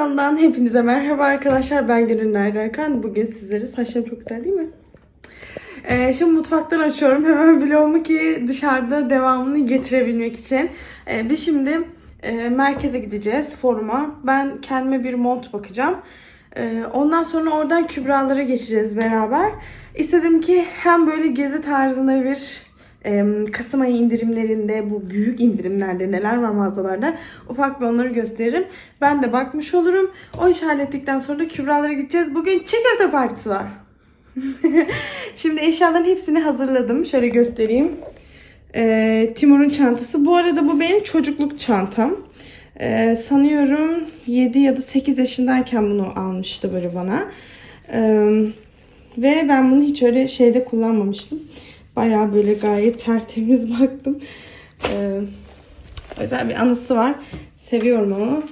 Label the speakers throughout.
Speaker 1: kanalından hepinize merhaba arkadaşlar. Ben Gönül Erkan. Bugün sizlere saçlarım çok güzel değil mi? Ee, şimdi mutfaktan açıyorum hemen vlogumu ki dışarıda devamını getirebilmek için. Ee, biz şimdi e, merkeze gideceğiz foruma. Ben kendime bir mont bakacağım. Ee, ondan sonra oradan Kübralara geçeceğiz beraber. İstedim ki hem böyle gezi tarzında bir Kasım ayı indirimlerinde bu büyük indirimlerde neler var mağazalarda ufak bir onları gösteririm. Ben de bakmış olurum. O hallettikten sonra da Kübralara gideceğiz. Bugün çikolata partisi var. Şimdi eşyaların hepsini hazırladım. Şöyle göstereyim. Ee, Timur'un çantası. Bu arada bu benim çocukluk çantam. Ee, sanıyorum 7 ya da 8 yaşındayken bunu almıştı böyle bana. Ee, ve ben bunu hiç öyle şeyde kullanmamıştım. Bayağı böyle gayet tertemiz baktım. Ee, özel bir anısı var. Seviyorum onu.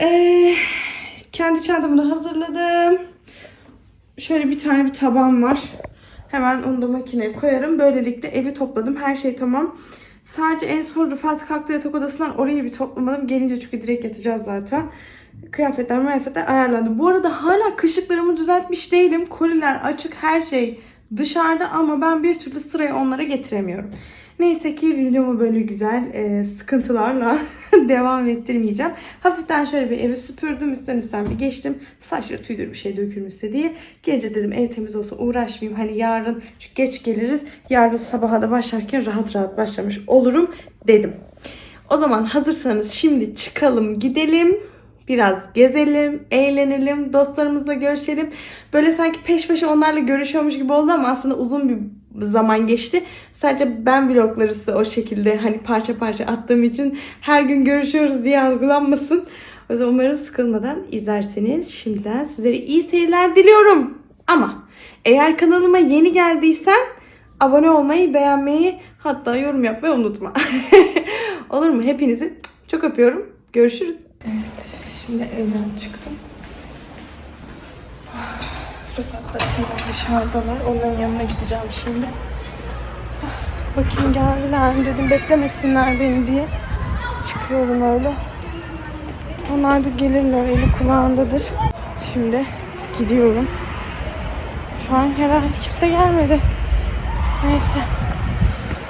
Speaker 1: Ee, kendi çantamı da hazırladım. Şöyle bir tane bir taban var. Hemen onu da makineye koyarım. Böylelikle evi topladım. Her şey tamam. Sadece en son Rıfat kalktı yatak odasından orayı bir toplamadım. Gelince çünkü direkt yatacağız zaten. Kıyafetler, kıyafetler ayarlandı. Bu arada hala kışlıklarımı düzeltmiş değilim. Koliler açık, her şey dışarıda ama ben bir türlü sırayı onlara getiremiyorum. Neyse ki videomu böyle güzel e, sıkıntılarla devam ettirmeyeceğim. Hafiften şöyle bir evi süpürdüm. Üstten üstten bir geçtim. Saçları tüydür bir şey dökülmüşse diye. Gece dedim ev temiz olsa uğraşmayayım. Hani yarın çünkü geç geliriz. Yarın sabaha da başlarken rahat rahat başlamış olurum dedim. O zaman hazırsanız şimdi çıkalım gidelim. Biraz gezelim, eğlenelim, dostlarımızla görüşelim. Böyle sanki peş peşe onlarla görüşüyormuş gibi oldu ama aslında uzun bir zaman geçti. Sadece ben vlogları o şekilde hani parça parça attığım için her gün görüşüyoruz diye algılanmasın. O yüzden umarım sıkılmadan izlerseniz şimdiden sizlere iyi seyirler diliyorum. Ama eğer kanalıma yeni geldiysen abone olmayı, beğenmeyi hatta yorum yapmayı unutma. Olur mu? Hepinizi çok öpüyorum. Görüşürüz. Evet, şimdi evden çıktım. Rıfat'la Timur dışarıdalar. Onların yanına gideceğim şimdi. Bakayım geldiler mi dedim. Beklemesinler beni diye. Çıkıyorum öyle. Onlar da gelirler. Eli kulağındadır. Şimdi gidiyorum. Şu an herhalde kimse gelmedi. Neyse.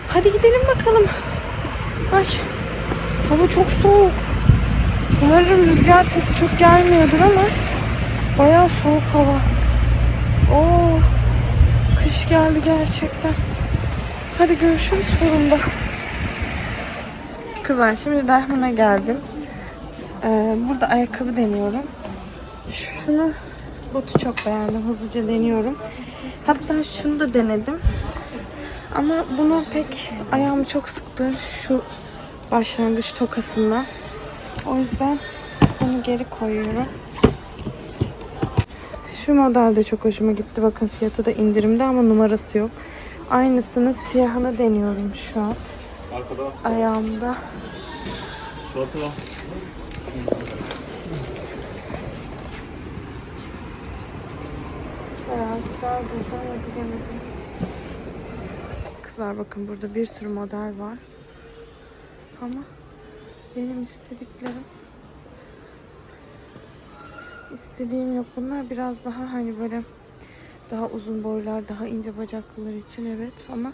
Speaker 1: Hadi gidelim bakalım. Ay. Hava çok soğuk. Umarım rüzgar sesi çok gelmiyordur ama bayağı soğuk hava. Oo, kış geldi gerçekten. Hadi görüşürüz forumda. Kızlar şimdi Derman'a geldim. Ee, burada ayakkabı deniyorum. Şunu botu çok beğendim. Hızlıca deniyorum. Hatta şunu da denedim. Ama bunu pek ayağımı çok sıktı. Şu başlangıç tokasından. O yüzden bunu geri koyuyorum. Şu model de çok hoşuma gitti. Bakın fiyatı da indirimde ama numarası yok. Aynısının siyahını deniyorum şu an.
Speaker 2: Arkada
Speaker 1: Ayağımda. bilemedim. Kızlar bakın burada bir sürü model var. Ama benim istediklerim istediğim yok. Bunlar biraz daha hani böyle daha uzun boylar, daha ince bacaklılar için evet ama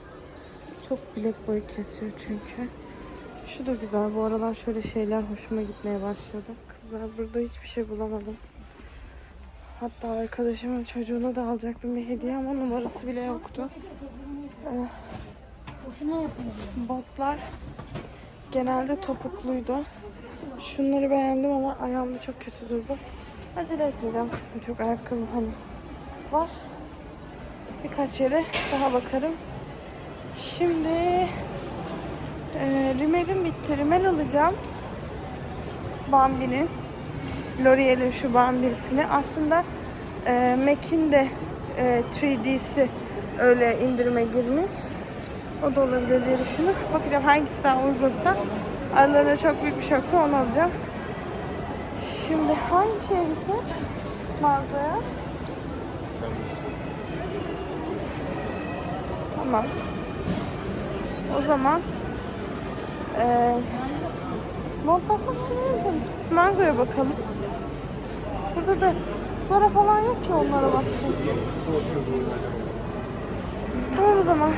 Speaker 1: çok bilek boyu kesiyor çünkü. Şu da güzel. Bu aralar şöyle şeyler hoşuma gitmeye başladı. Kızlar burada hiçbir şey bulamadım. Hatta arkadaşımın çocuğuna da alacaktım bir hediye ama numarası bile yoktu. Ee, botlar genelde topukluydu. Şunları beğendim ama ayağımda çok kötü durdu. Acele etmeyeceğim. Sıkıntı yok. Ayakkabı hani var. Birkaç yere daha bakarım. Şimdi e, rimelim bitti. Rimel alacağım. Bambi'nin. L'Oreal'in şu Bambi'sini. Aslında e, MAC'in de e, 3D'si öyle indirime girmiş. O da olabilir diye düşündüm. Bakacağım hangisi daha uygunsa. Aralarında çok büyük bir şey yoksa onu alacağım. Şimdi hangi şeye gideceğiz? Mağazaya. Tamam. O zaman eee mont bakmak için ne yapalım? Mangoya bakalım. Burada da Zara falan yok ki onlara baksın. Tamam o zaman.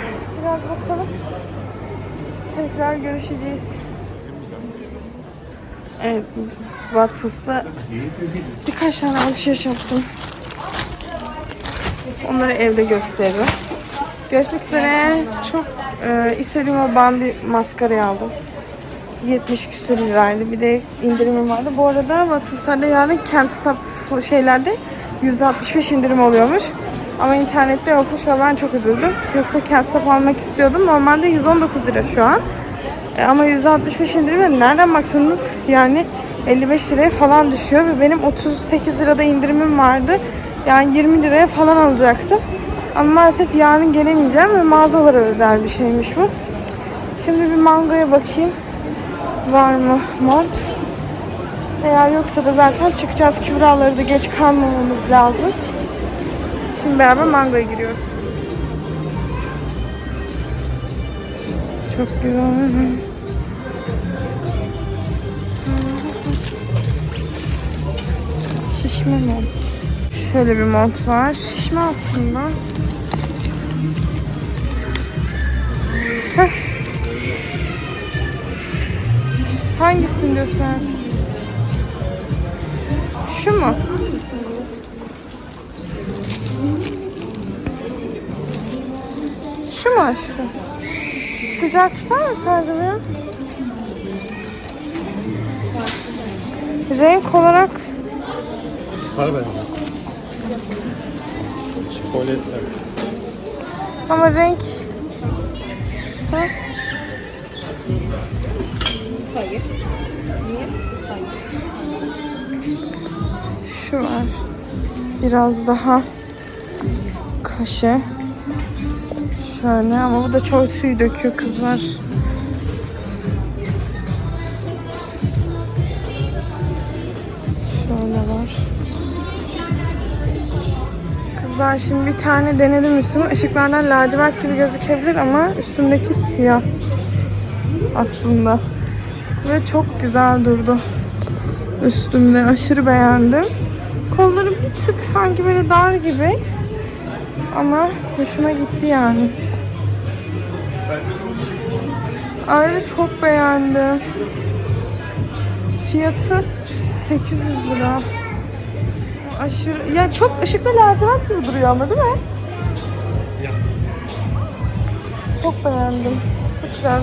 Speaker 1: Biraz bakalım. Tekrar görüşeceğiz. Evet. Watson's'ta birkaç tane alışveriş yaptım. Onları evde gösteririm. Görüşmek üzere. Çok e, istediğim o Bambi maskarayı aldım. 70 küsur liraydı. Bir de indirimim vardı. Bu arada Watson's'ta yarın kent stop şeylerde %65 indirim oluyormuş. Ama internette yokmuş ve ben çok üzüldüm. Yoksa kent stop almak istiyordum. Normalde 119 lira şu an. E, ama %65 indirimle nereden baksanız yani 55 liraya falan düşüyor ve benim 38 lirada indirimim vardı. Yani 20 liraya falan alacaktım. Ama maalesef yarın gelemeyeceğim ve mağazalara özel bir şeymiş bu. Şimdi bir mangoya bakayım. Var mı mont? Eğer yoksa da zaten çıkacağız. Kübraları da geç kalmamamız lazım. Şimdi beraber mangoya giriyoruz. Çok güzel. Şişme mont. Şöyle bir mont var. Şişme aslında. Heh. Hangisini diyorsun artık? Şu mu? Şu mu aşkım? Sıcak tutar mı sadece bu ya? Renk olarak
Speaker 2: Var bende. Polyester.
Speaker 1: ama renk ha?
Speaker 3: Hayır. Niye? Hayır.
Speaker 1: Şu var. Biraz daha kaşı. Şöyle ama bu da çok suyu döküyor kızlar. Şöyle var. Kızlar şimdi bir tane denedim üstüme. Işıklardan lacivert gibi gözükebilir ama üstümdeki siyah aslında. Ve çok güzel durdu üstümde. Aşırı beğendim. Kolları bir tık sanki böyle dar gibi. Ama hoşuma gitti yani. Ayrıca çok beğendim. Fiyatı 800 lira. Aşırı... Ya çok ışıklı lacivert gibi duruyor ama değil mi? Çok beğendim. Çok güzel.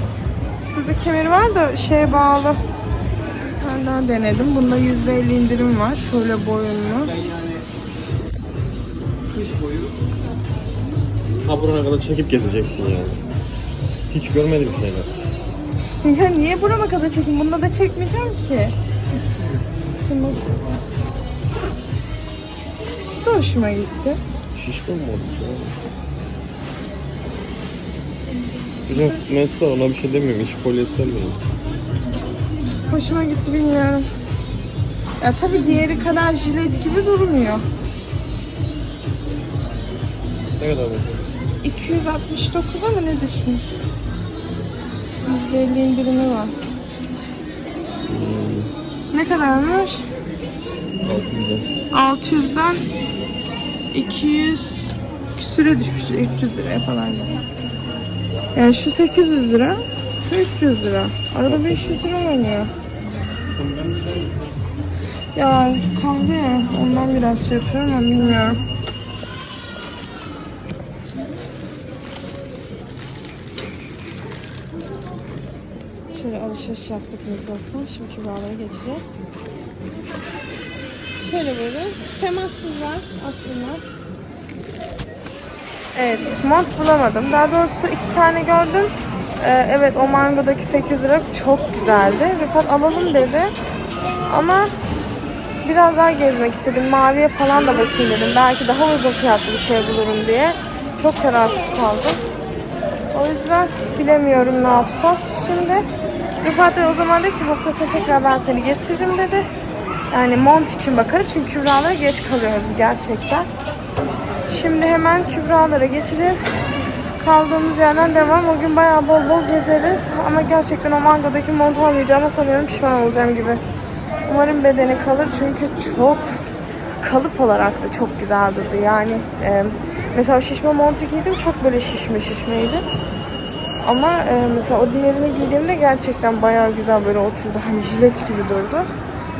Speaker 1: Şurada kemeri var da şeye bağlı. Ben daha denedim. Bunda %50 indirim var. Şöyle boyunlu.
Speaker 2: Ha burana kadar çekip gezeceksin yani. Hiç görmedim şeyler.
Speaker 1: Ya niye burama kadar çekeyim? Bunda da çekmeyeceğim ki. Şimdi... Bu da hoşuma gitti.
Speaker 2: Şişko mu oldu şu an? Sıcak da ona bir şey demiyorum. İç polyester mi?
Speaker 1: Hoşuma gitti bilmiyorum. Ya tabii diğeri kadar jilet gibi durmuyor.
Speaker 2: Ne kadar bu?
Speaker 1: 269 ama ne düşmüş? %50 indirimi var. Ne kadarmış?
Speaker 2: 600
Speaker 1: 600'den 200 küsüre düşmüş. 300 liraya falan. Yani şu 800 lira, şu 300 lira. Arada 500 lira oynuyor. Ya kahve. Ondan biraz şey yapıyorum ama bilmiyorum. Şöyle alışveriş yaptık Migros'tan. Şimdi Kübra'lara geçeceğiz. Şöyle böyle temassız var aslında. Evet, mont bulamadım. Daha doğrusu iki tane gördüm. Ee, evet, o mangodaki 8 lira çok güzeldi. Rıfat alalım dedi. Ama biraz daha gezmek istedim. Maviye falan da bakayım dedim. Belki daha uygun fiyatlı bir şey bulurum diye. Çok kararsız kaldım. O yüzden bilemiyorum ne yapsam. Şimdi Rıfat da o zaman dedi ki hafta sonu tekrar ben seni getiririm dedi. Yani mont için bakarız çünkü Kübra'lara geç kalıyoruz gerçekten. Şimdi hemen Kübra'lara geçeceğiz. Kaldığımız yerden devam. O gün bayağı bol bol gezeriz. Ama gerçekten o mangodaki mont almayacağıma sanıyorum pişman olacağım gibi. Umarım bedeni kalır çünkü çok kalıp olarak da çok güzel durdu. Yani e, mesela şişme montu giydim çok böyle şişme şişmeydi. Ama e, mesela o diğerini giydiğimde gerçekten bayağı güzel böyle oturdu. Hani jilet gibi durdu.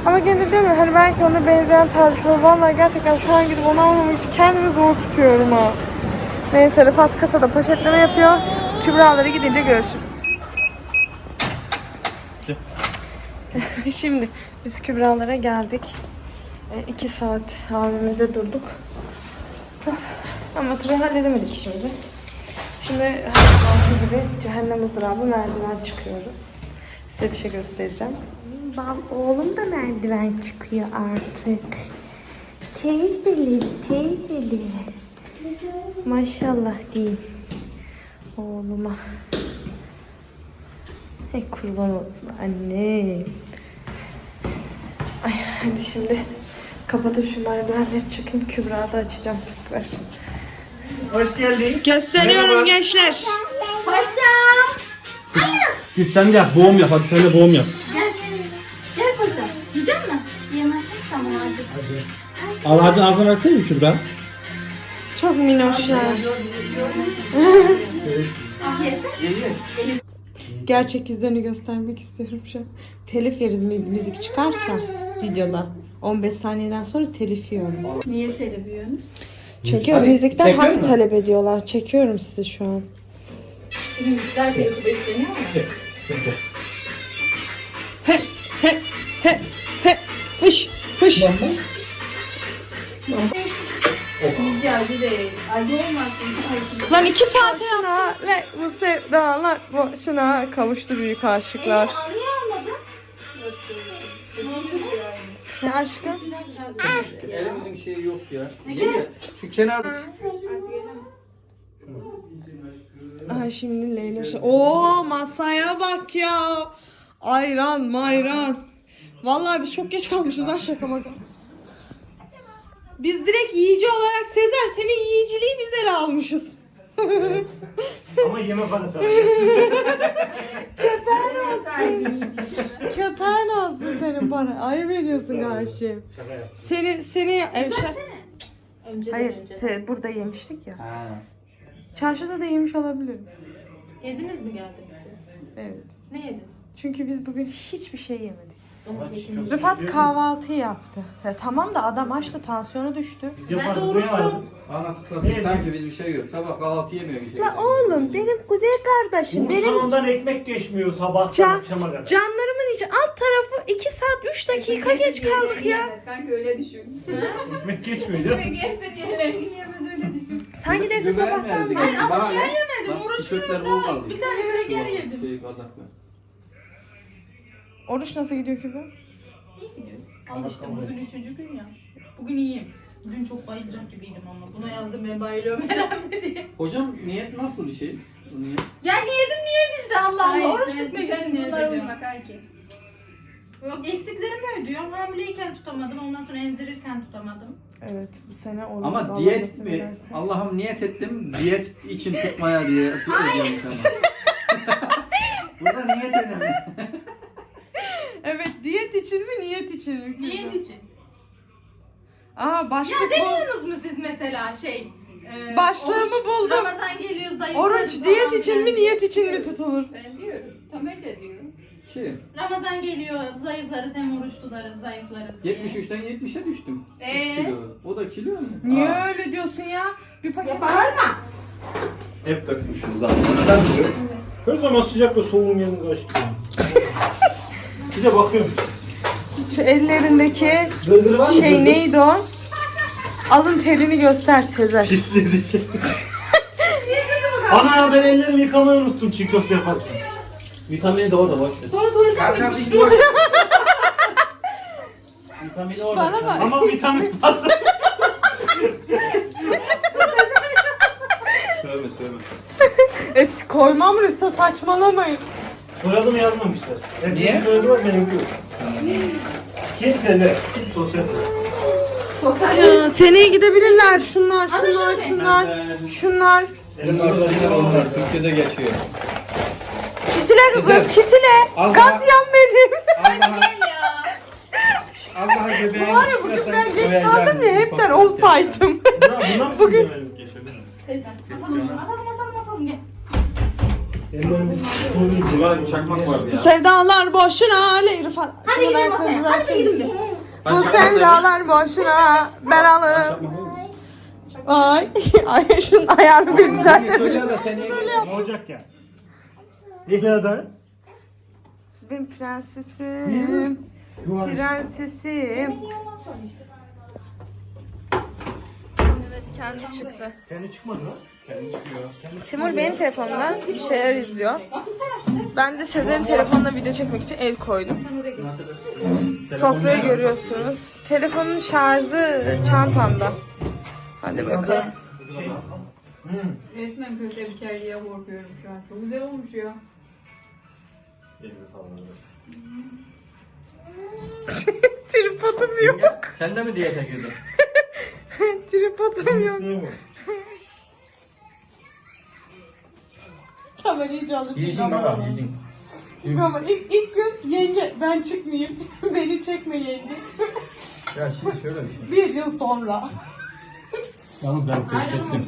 Speaker 1: Ama gene diyorum hani belki ona benzeyen tarz Vallahi gerçekten şu an gidip onu almam için kendimi zor tutuyorum ha. Neyse Rıfat kasada poşetleme yapıyor. Kübraları gidince görüşürüz. Şimdi biz Kübralara geldik. E, iki saat AVM'de durduk. Ama tabii halledemedik işimizi. Şimdi her zamanki gibi cehennem ızdırabı merdiven çıkıyoruz. Size bir şey göstereceğim. Bal oğlum da merdiven çıkıyor artık. Teyzeli, teyzeli. Maşallah diyeyim. Oğluma. Hey kurban olsun anne. Ay hadi şimdi kapatıp şu merdivenleri çıkayım. Kübra da açacağım tekrar.
Speaker 2: Hoş geldin.
Speaker 1: Gösteriyorum
Speaker 2: Merhaba.
Speaker 1: gençler.
Speaker 2: Git sen de yap, boğum yap. Hadi sen de boğum yap.
Speaker 3: Gel paşa. Yiyecek misin? Yemezsin sen bunu acı.
Speaker 2: Al ağacın ağzına versene mi Kübra?
Speaker 1: Çok minnoşlar.
Speaker 3: Yesin.
Speaker 1: Gerçek yüzlerini göstermek istiyorum şu an. Telif yeriz mü- müzik çıkarsa videoda. 15 saniyeden sonra telif yiyorum.
Speaker 3: Niye televizyonuz?
Speaker 1: Çünkü o müzikten
Speaker 2: Çekiyor
Speaker 1: hak
Speaker 2: mu?
Speaker 1: talep ediyorlar. Çekiyorum sizi şu an.
Speaker 3: Şimdi müzikler de YouTube bekleniyor mu?
Speaker 1: He he he he fış fış.
Speaker 3: Bizce acı değil. Acı olmasın.
Speaker 1: Lan iki saate şuna ve bu sevdalar boşuna kavuştu büyük aşıklar.
Speaker 3: Niye
Speaker 1: Ne aşkım?
Speaker 4: Elimizin şeyi yok ya. Yenge şu kenar
Speaker 1: Ay şimdi Leyla şu- Oo masaya bak ya. Ayran mayran. Vallahi biz çok geç kalmışız lan şaka maka. Biz direkt yiyici olarak Sezer senin yiyiciliği biz ele almışız.
Speaker 2: Ama yeme parası
Speaker 1: Köpeğin ağzı senin bana. Ayıp ediyorsun karşı.
Speaker 2: Şaka yap.
Speaker 1: Seni seni e, şey-
Speaker 3: Önce
Speaker 1: Hayır,
Speaker 3: önce.
Speaker 1: se- burada yemiştik ya.
Speaker 4: Ha.
Speaker 1: Çarşıda da yemiş olabilirim.
Speaker 3: Yediniz mi geldiniz?
Speaker 1: Evet.
Speaker 3: Ne yediniz?
Speaker 1: Çünkü biz bugün hiçbir şey yemedik. Rıfat kahvaltı yaptı. Ya tamam da adam açtı, tansiyonu düştü.
Speaker 2: Biz
Speaker 3: Ben
Speaker 2: yapardık.
Speaker 3: de
Speaker 2: buraya
Speaker 3: oruçluyum.
Speaker 4: Anası satayım sanki biz bir şey yok. Sabah kahvaltı yemiyor bir şey.
Speaker 1: La oğlum benim kuzey kardeşim, benim
Speaker 2: Bursa'ndan ekmek geçmiyor sabahtan
Speaker 1: can,
Speaker 2: akşama kadar.
Speaker 1: canlarımın içi alt tarafı 2 saat 3 dakika geç kaldık ya.
Speaker 5: Sanki öyle düşün.
Speaker 2: Ekmek geçmiyor değil mi?
Speaker 5: Gerçi diğerlerini yiyemez öyle düşün.
Speaker 1: Sen giderse
Speaker 4: Güven
Speaker 1: sabahtan beri.
Speaker 4: Bana ne?
Speaker 3: yemedim, oruç bir tane burger yedim.
Speaker 4: Şey kazaklar.
Speaker 1: Oruç nasıl gidiyor Kübra?
Speaker 3: İyi gidiyor. Al işte bugün üçüncü gün ya. Bugün iyiyim. Dün çok bayılacak gibiydim ama. Buna yazdım ben bayılıyorum herhalde diye.
Speaker 4: Hocam niyet nasıl bir şey? Niyet.
Speaker 3: Ya niyedim niyet işte Allah Allah. Oruç tutmak için niyet ediyorum. Yok eksiklerimi ödüyorum. Hamileyken tutamadım. Ondan sonra emzirirken tutamadım.
Speaker 1: Evet bu sene oruç.
Speaker 4: Ama
Speaker 1: Allah
Speaker 4: diyet mi? Allah'ım niyet ettim diyet için tutmaya diye sana. Burada niyet önemli.
Speaker 1: İçin mi niyet için mi? Kübra?
Speaker 3: Niyet için.
Speaker 1: Aa
Speaker 3: Ya
Speaker 1: başlık bu.
Speaker 3: demiyorsunuz mu siz mesela şey? e,
Speaker 1: Başlığımı
Speaker 3: oruç,
Speaker 1: buldum.
Speaker 3: Ramazan geliyor zayıflarız
Speaker 1: Oruç
Speaker 3: falan
Speaker 1: diyet için
Speaker 3: filan.
Speaker 1: mi niyet için mi tutulur?
Speaker 5: Ben diyorum. Tamer de diyor.
Speaker 4: Kim?
Speaker 3: Ramazan geliyor zayıflarız hem oruç tutarız zayıflarız diye.
Speaker 4: 73'ten 70'e düştüm.
Speaker 5: Ee?
Speaker 4: 3 kilo. O da kilo mu?
Speaker 1: Niye
Speaker 4: Aa.
Speaker 1: öyle diyorsun ya? Bir paket
Speaker 3: Ya bağırma.
Speaker 2: Hep takmışız abi. Ben diyor. Her zaman sıcak ve soğuğun yanında açtım. Bir de bakıyorum.
Speaker 1: Şu ellerindeki
Speaker 2: Dırdır var mı?
Speaker 1: şey
Speaker 2: Dırdır.
Speaker 1: neydi o? Alın terini göster Sezer.
Speaker 2: Pis dedik. Ana ben ellerimi yıkamayı unuttum çiğ köfte yaparken. Vitamini de orada bak.
Speaker 3: Sonra tuvalete
Speaker 4: Kanka
Speaker 3: gitmiş.
Speaker 4: bir dur.
Speaker 2: Vitamini orada.
Speaker 1: Bana bak.
Speaker 2: Ama vitamin fazla. Sövme sövme.
Speaker 1: Es koymam Rısa saçmalamayın.
Speaker 2: Soyadımı yazmamışlar. Hep
Speaker 4: Niye?
Speaker 2: benim soyadı var benimki yok. Kimse Kim sosyal?
Speaker 1: Ya, seneye gidebilirler şunlar şunlar şunlar şunlar.
Speaker 4: Bunlar şunlar onlar Türkiye'de geçiyor.
Speaker 1: Çitile kızım
Speaker 4: Kızım.
Speaker 1: çitile.
Speaker 4: Allah-
Speaker 1: Katyam benim.
Speaker 4: Allah'ım
Speaker 5: Gel ya.
Speaker 4: Allah göbeğini
Speaker 1: Var ya bugün ben geç kaldım ya hepten olsaydım.
Speaker 2: Buna, buna mı
Speaker 1: Bugün-
Speaker 2: sinirlenip geçirdin?
Speaker 3: Teyze. Atalım atalım
Speaker 6: Burada bir çakmak vardı ya.
Speaker 1: Sevdalar boşuna Ali İrfan.
Speaker 3: Hadi gidelim masaya. Hadi gidelim.
Speaker 1: Bu sevdalar boşuna belalı. Ay, ay şunun ayağını bir düzeltelim.
Speaker 4: Çocuğa da seneye
Speaker 2: Ne olacak ya? İlla da.
Speaker 1: Benim prensesim. Prensesim. Evet kendi çıktı.
Speaker 2: Kendi çıkmadı lan.
Speaker 1: Timur benim telefonumdan bir şeyler izliyor. Ben de Sezer'in telefonuna video çekmek için el koydum. Sofrayı görüyorsunuz. Telefonun şarjı çantamda. Hadi bakalım.
Speaker 5: Resmen köfte biter diye korkuyorum şu an. Çok güzel olmuş ya.
Speaker 6: Elinize sağlık.
Speaker 1: Tripodum yok.
Speaker 4: Sen de mi diyete girdin?
Speaker 1: Tripodum yok. Kamerayı çalıştırdım.
Speaker 4: Yiyeceksin baba yiyeceksin.
Speaker 1: Ama ilk, ilk gün yenge ben çıkmayayım. Beni çekme yenge.
Speaker 4: Ya şimdi şöyle bir şey.
Speaker 1: Bir yıl sonra.
Speaker 2: Yalnız ben test ettim.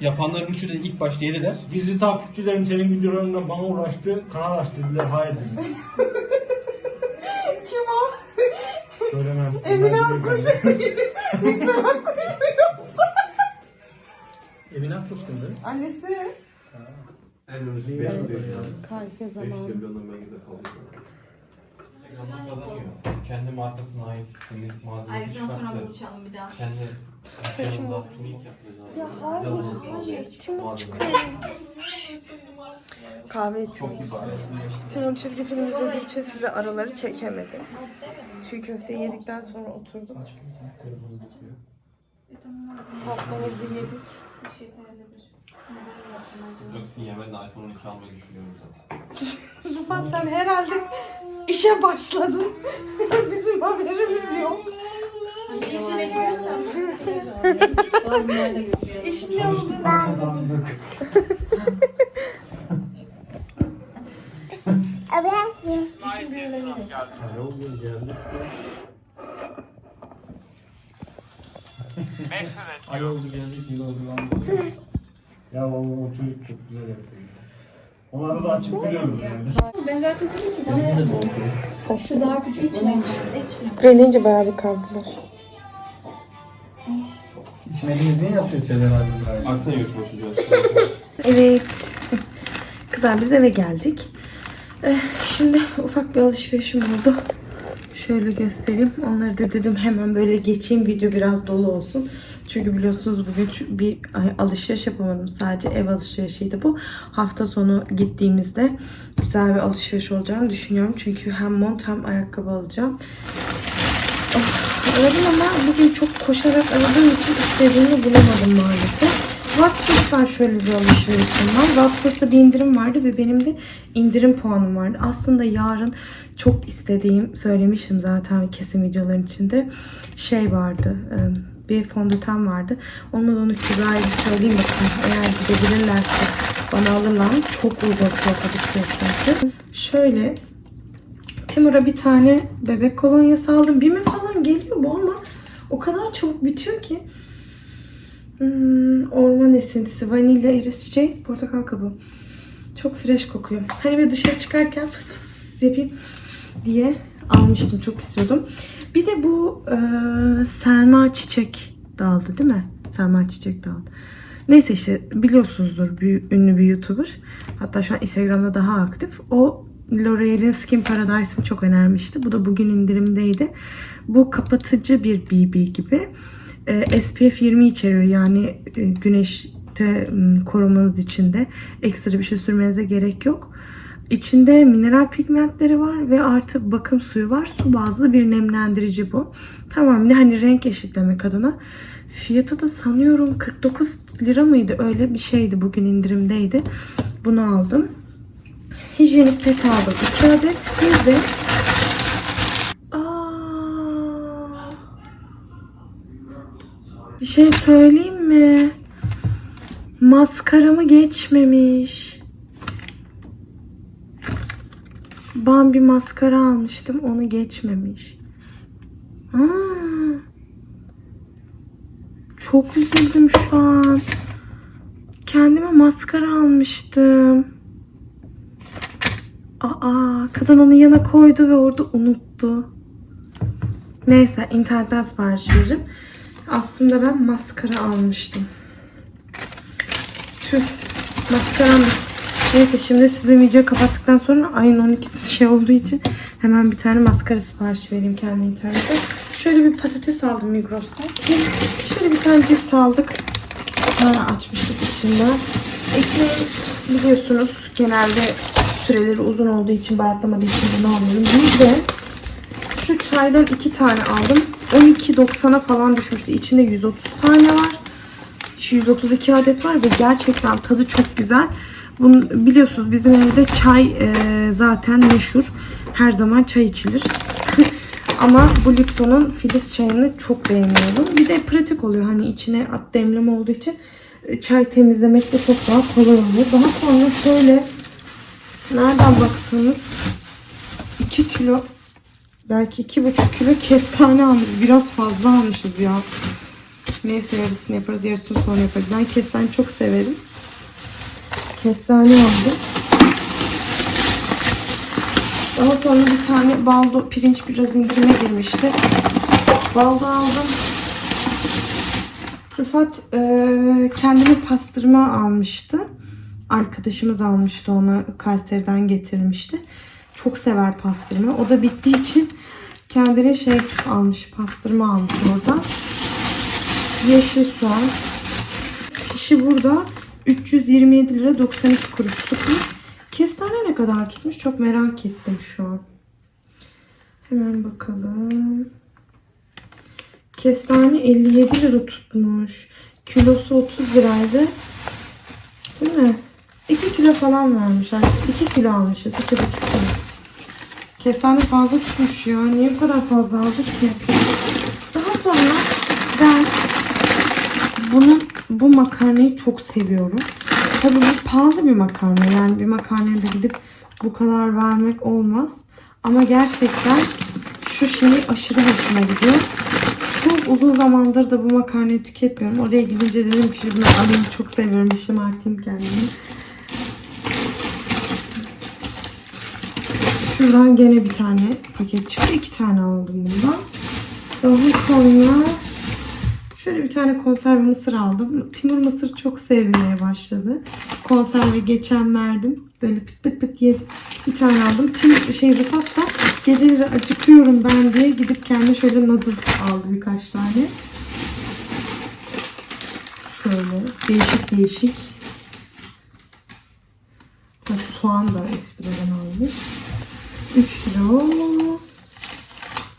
Speaker 6: Yapanların üçü de ilk başta yediler.
Speaker 2: Gizli takipçilerim senin videolarında bana uğraştı. Kanal açtı dediler. Hayır dedim.
Speaker 1: Kim o?
Speaker 2: Söylemem.
Speaker 1: Emine Akkuş. Yüksel Akkuş.
Speaker 4: Evin Akkuş'undu.
Speaker 1: Annesi.
Speaker 6: En önemlisi 5 milyon ya.
Speaker 1: Kayfe
Speaker 6: 5
Speaker 1: zamanı.
Speaker 6: Instagram'dan kazanıyor. Kendi markasına ait temizlik malzemesi
Speaker 5: Ayrıca sonra buluşalım bir daha.
Speaker 6: Kendi yanında tunik yapacağız. Ya Yazılım sağlıyor.
Speaker 1: Kahve içiyorum.
Speaker 6: Çok iyi.
Speaker 1: Timur çizgi film izlediği için size araları çekemedim. Çiğ köfte yedikten sonra oturduk. Tatlımızı yedik.
Speaker 5: Bir şey.
Speaker 6: Ben de iPhone 12 almayı düşünüyorum zaten.
Speaker 1: Rıfat sen herhalde işe başladın. Bizim haberimiz yok.
Speaker 5: Yeşile girersem. Bazı günlerde görüyorum.
Speaker 1: İşin yolunda.
Speaker 2: Kazandık.
Speaker 4: Yol geldi. Ay oldu geldik yıl oldu lan.
Speaker 2: Ya o, o çocuk çok güzel yapıyor. Onları da açık biliyoruz yani.
Speaker 5: Ben zaten dedim ki bana şu daha küçük içmeyin.
Speaker 1: Spreyleyince beraber kaldılar.
Speaker 4: İçmediğiniz niye yapıyor Sezer abi?
Speaker 6: Aslında YouTube açılıyor.
Speaker 1: Evet. Kızlar biz eve geldik. Eh, Şimdi ufak bir alışverişim oldu. Şöyle göstereyim. Onları da dedim hemen böyle geçeyim. Video biraz dolu olsun. Çünkü biliyorsunuz bugün bir alışveriş yapamadım. Sadece ev alışverişiydi bu. Hafta sonu gittiğimizde güzel bir alışveriş olacağını düşünüyorum. Çünkü hem mont hem ayakkabı alacağım. Oh, aradım ama bugün çok koşarak aradığım için istediğimi bulamadım maalesef. Watsons'tan şöyle bir alışverişim var. Watsons'ta bir indirim vardı ve benim de indirim puanım vardı. Aslında yarın çok istediğim, söylemiştim zaten kesin videoların içinde. Şey vardı, bir fondöten vardı. Olmadı onu Kübra'ya bir söyleyeyim bakalım. Eğer gidebilirlerse bana alırlar. Çok uygun fiyata düşüyor çünkü. Şöyle Timur'a bir tane bebek kolonyası aldım. Bime falan geliyor bu ama o kadar çabuk bitiyor ki. Hmm, orman esintisi, vanilya, iris çiçeği, portakal kabuğu. Çok fresh kokuyor. Hani böyle dışarı çıkarken fıs fıs fıs yapayım diye almıştım. Çok istiyordum. Bir de bu e, Selma Çiçek daldı değil mi? Selma Çiçek daldı. Neyse işte biliyorsunuzdur bir, ünlü bir YouTuber. Hatta şu an Instagram'da daha aktif. O L'Oreal'in Skin Paradise'ını çok önermişti. Bu da bugün indirimdeydi. Bu kapatıcı bir BB gibi. E, SPF 20 içeriyor. Yani e, güneşte m, korumanız için de ekstra bir şey sürmenize gerek yok. İçinde mineral pigmentleri var ve artı bakım suyu var. Su bazlı bir nemlendirici bu. Tamamıyla hani renk eşitlemek adına. Fiyatı da sanıyorum 49 lira mıydı? Öyle bir şeydi. Bugün indirimdeydi. Bunu aldım. Hijyenik pet aldım. 2 adet. Bir de Aa, bir şey söyleyeyim mi? Maskaramı geçmemiş. Ben bir maskara almıştım. Onu geçmemiş. Aa, çok üzüldüm şu an. Kendime maskara almıştım. Aa, kadın onu yana koydu ve orada unuttu. Neyse internetten sipariş veririm. Aslında ben maskara almıştım. Tüh. Maskaram Neyse şimdi sizin videoyu kapattıktan sonra ayın 12'si şey olduğu için hemen bir tane maskara sipariş vereyim kendime internete. Şöyle bir patates aldım Migros'tan. Şöyle bir tane cips aldık. Tane açmıştık içinden. Ekmeği biliyorsunuz genelde süreleri uzun olduğu için bayatlamadığı için bunu alıyorum. Bir de şu çaydan iki tane aldım. 12.90'a falan düşmüştü. İçinde 130 tane var. Şu 132 adet var ve gerçekten tadı çok güzel. Bunu biliyorsunuz bizim evde çay e, zaten meşhur. Her zaman çay içilir. Ama bu Lipton'un Filiz çayını çok beğeniyorum. Bir de pratik oluyor. Hani içine at demleme olduğu için e, çay temizlemek de çok daha kolay oluyor. Daha sonra şöyle nereden baksanız 2 kilo belki 2,5 kilo kestane almış. Biraz fazla almışız ya. Neyse yarısını yaparız, yarısını sonra yaparız. Ben kestane çok severim. Kestane aldım. Daha sonra bir tane baldo pirinç biraz indirime girmişti. Baldo aldım. Rıfat eee kendine pastırma almıştı. Arkadaşımız almıştı ona Kayseri'den getirmişti. Çok sever pastırma. O da bittiği için kendine şey almış, pastırma almış oradan. Yeşil soğan. Fişi burada 327 lira 92 kuruş tutmuş. Kestane ne kadar tutmuş çok merak ettim şu an. Hemen bakalım. Kestane 57 lira tutmuş. Kilosu 30 liraydı. Değil mi? 2 kilo falan vermiş. Yani 2 kilo almışız. 2,5 kilo. Kestane fazla tutmuş ya. Niye bu kadar fazla aldık ki? Daha sonra ben bunun bu makarnayı çok seviyorum. Tabii bu pahalı bir makarna. Yani bir makarnaya gidip bu kadar vermek olmaz. Ama gerçekten şu şey aşırı hoşuma gidiyor. Çok uzun zamandır da bu makarnayı tüketmiyorum. Oraya gidince dedim ki bunu alayım. Çok seviyorum. Bir şımartayım kendimi. Şuradan gene bir tane paket çıktı. İki tane aldım bundan. Daha sonra Şöyle bir tane konserve mısır aldım. Timur mısır çok sevmeye başladı. Konserve geçen verdim. Böyle pıt pıt pıt yedim. Bir tane aldım. Timur şey Rıfat da geceleri acıkıyorum ben diye gidip kendi şöyle noodle aldı birkaç tane. Şöyle değişik değişik. Soğan da ekstradan almış. 3 lira.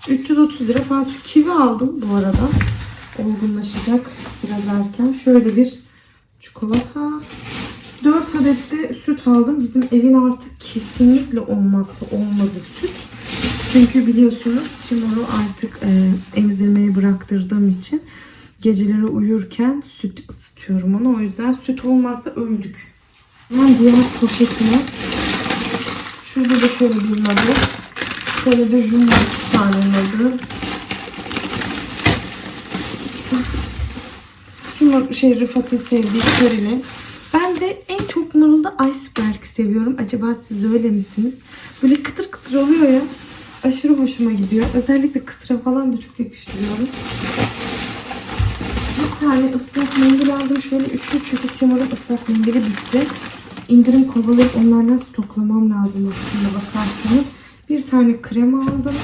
Speaker 1: 330 lira falan. Kivi aldım bu arada olgunlaşacak biraz erken. Şöyle bir çikolata. 4 adet de süt aldım. Bizim evin artık kesinlikle olmazsa olmazı süt. Çünkü biliyorsunuz Timur'u artık e, emzirmeye bıraktırdığım için geceleri uyurken süt ısıtıyorum ona. O yüzden süt olmazsa öldük. Ben diğer poşetime şurada da şöyle bir nadı. Şöyle de jumbo tane nadı. Timur şey Rıfat'ın sevdiği körili. Ben de en çok marulda iceberg seviyorum. Acaba siz öyle misiniz? Böyle kıtır kıtır oluyor ya. Aşırı hoşuma gidiyor. Özellikle kısra falan da çok yakıştırıyorum. Bir tane ıslak mendil aldım. Şöyle üçlü çünkü Timur'un ıslak mendili bitti. İndirim kovalayıp onlardan stoklamam lazım aslında bakarsanız. Bir tane krem aldım.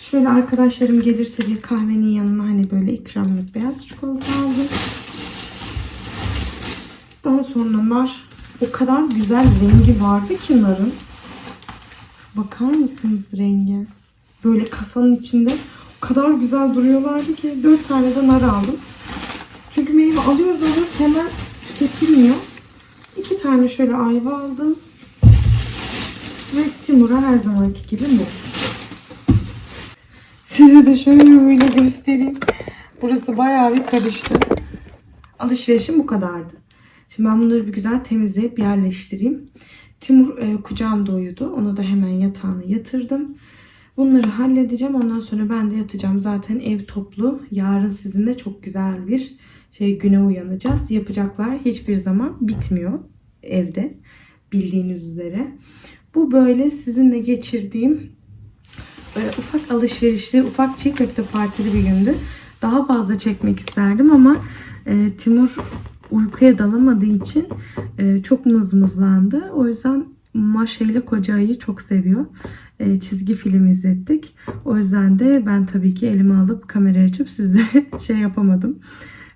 Speaker 1: Şöyle arkadaşlarım gelirse diye kahvenin yanına hani böyle ikramlık beyaz çikolata aldım. Daha sonra nar o kadar güzel rengi vardı ki narın. Bakar mısınız renge? Böyle kasanın içinde o kadar güzel duruyorlardı ki 4 tane de nar aldım. Çünkü meyve alıyoruz alıyoruz hemen tüketilmiyor. 2 tane şöyle ayva aldım. Ve Timur'a her zamanki gibi muz. Size de şöyle göstereyim. Burası bayağı bir karıştı. Alışverişim bu kadardı. Şimdi ben bunları bir güzel temizleyip yerleştireyim. Timur e, kucağımda uyudu. Onu da hemen yatağına yatırdım. Bunları halledeceğim. Ondan sonra ben de yatacağım. Zaten ev toplu. Yarın sizinle çok güzel bir şey güne uyanacağız. Yapacaklar hiçbir zaman bitmiyor evde. Bildiğiniz üzere. Bu böyle sizinle geçirdiğim böyle ufak alışverişli, ufak çiğ köfte partili bir gündü. Daha fazla çekmek isterdim ama e, Timur uykuya dalamadığı için e, çok mızmızlandı. O yüzden Maşa ile Koca Ayı'yı çok seviyor. E, çizgi film izlettik. O yüzden de ben tabii ki elime alıp kamerayı açıp sizlere şey yapamadım.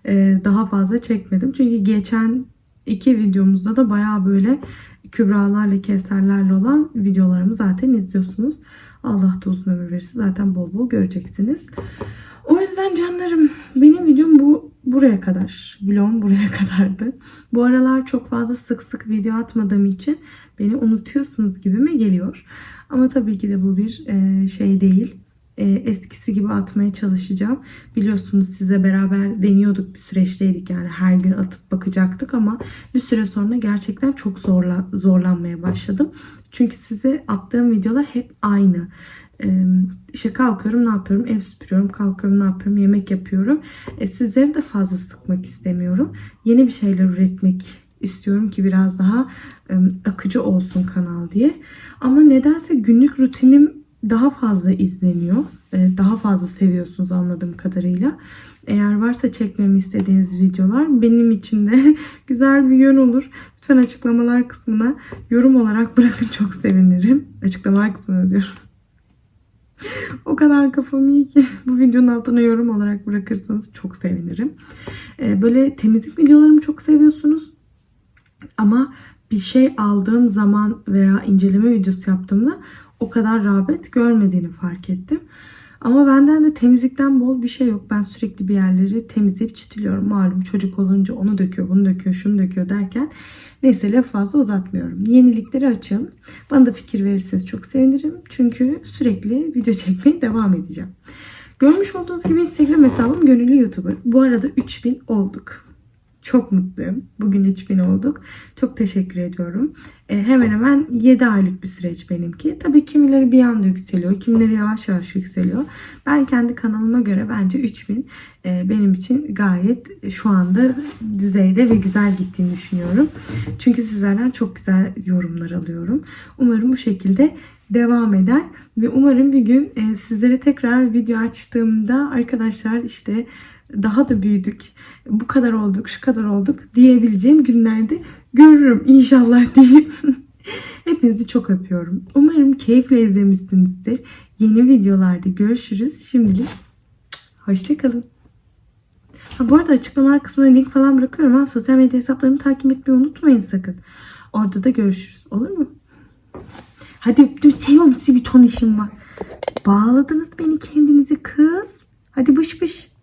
Speaker 1: E, daha fazla çekmedim. Çünkü geçen iki videomuzda da baya böyle kübralarla, keserlerle olan videolarımı zaten izliyorsunuz. Allah da uzun ömür verirse zaten bol bol göreceksiniz. O yüzden canlarım benim videom bu buraya kadar. Vlogum buraya kadardı. Bu aralar çok fazla sık sık video atmadığım için beni unutuyorsunuz gibi mi geliyor. Ama tabii ki de bu bir e, şey değil. E, eskisi gibi atmaya çalışacağım. Biliyorsunuz size beraber deniyorduk bir süreçteydik yani her gün atıp bakacaktık ama bir süre sonra gerçekten çok zorla, zorlanmaya başladım. Çünkü size attığım videolar hep aynı. Ee, işte kalkıyorum ne yapıyorum? Ev süpürüyorum. Kalkıyorum ne yapıyorum? Yemek yapıyorum. E, sizleri de fazla sıkmak istemiyorum. Yeni bir şeyler üretmek istiyorum ki biraz daha e, akıcı olsun kanal diye. Ama nedense günlük rutinim daha fazla izleniyor. E, daha fazla seviyorsunuz anladığım kadarıyla. Eğer varsa çekmemi istediğiniz videolar benim için de güzel bir yön olur. Lütfen açıklamalar kısmına yorum olarak bırakın çok sevinirim. Açıklamalar kısmına diyorum. O kadar kafam iyi ki bu videonun altına yorum olarak bırakırsanız çok sevinirim. Ee, böyle temizlik videolarımı çok seviyorsunuz. Ama bir şey aldığım zaman veya inceleme videosu yaptığımda o kadar rağbet görmediğini fark ettim. Ama benden de temizlikten bol bir şey yok. Ben sürekli bir yerleri temizleyip çitiliyorum. Malum çocuk olunca onu döküyor, bunu döküyor, şunu döküyor derken neyse laf fazla uzatmıyorum. Yenilikleri açığım. Bana da fikir verirseniz çok sevinirim. Çünkü sürekli video çekmeye devam edeceğim. Görmüş olduğunuz gibi Instagram hesabım Gönüllü YouTuber. Bu arada 3000 olduk. Çok mutluyum. Bugün 3000 olduk. Çok teşekkür ediyorum. E, hemen hemen 7 aylık bir süreç benimki. Tabii kimileri bir anda yükseliyor. Kimileri yavaş yavaş yükseliyor. Ben kendi kanalıma göre bence 3000 e, benim için gayet şu anda düzeyde ve güzel gittiğini düşünüyorum. Çünkü sizlerden çok güzel yorumlar alıyorum. Umarım bu şekilde devam eder ve umarım bir gün e, sizlere tekrar video açtığımda arkadaşlar işte daha da büyüdük, bu kadar olduk, şu kadar olduk diyebileceğim günlerde görürüm inşallah diyeyim. Hepinizi çok öpüyorum. Umarım keyifle izlemişsinizdir. Yeni videolarda görüşürüz. Şimdilik hoşçakalın. Ha, bu arada açıklama kısmına link falan bırakıyorum. Ha, sosyal medya hesaplarımı takip etmeyi unutmayın sakın. Orada da görüşürüz. Olur mu? Hadi öptüm. Seviyorum sizi bir ton işim var. Bağladınız beni kendinize kız. Hadi bış bış.